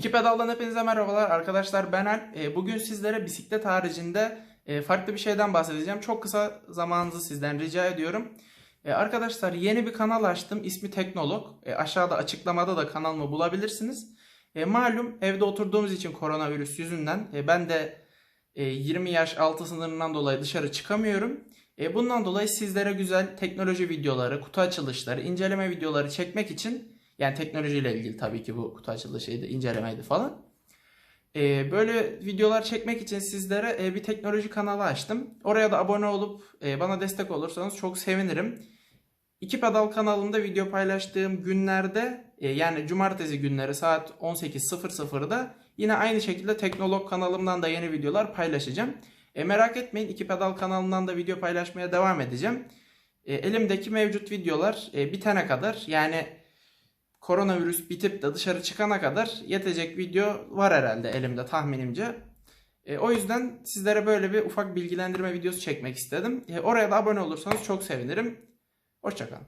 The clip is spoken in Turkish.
İki pedaldan hepinize merhabalar arkadaşlar ben Alp. E, Bugün sizlere bisiklet haricinde e, farklı bir şeyden bahsedeceğim. Çok kısa zamanınızı sizden rica ediyorum. E, Arkadaşlar yeni bir kanal açtım. İsmi Teknolog. E, Aşağıda açıklamada da kanalımı bulabilirsiniz. Malum evde oturduğumuz için koronavirüs yüzünden ben de e, 20 yaş altı sınırından dolayı dışarı çıkamıyorum. Bundan dolayı sizlere güzel teknoloji videoları, kutu açılışları, inceleme videoları çekmek için yani teknolojiyle ilgili tabii ki bu kutu açılışıydı, incelemeydi falan. Ee, böyle videolar çekmek için sizlere e, bir teknoloji kanalı açtım. Oraya da abone olup e, bana destek olursanız çok sevinirim. İki Pedal kanalında video paylaştığım günlerde e, yani cumartesi günleri saat 18.00'da yine aynı şekilde Teknolog kanalımdan da yeni videolar paylaşacağım. E, merak etmeyin İki Pedal kanalından da video paylaşmaya devam edeceğim. E, elimdeki mevcut videolar e, bitene kadar yani koronavirüs bitip de dışarı çıkana kadar yetecek video var herhalde elimde tahminimce. E, o yüzden sizlere böyle bir ufak bilgilendirme videosu çekmek istedim. E, oraya da abone olursanız çok sevinirim. Hoşçakalın.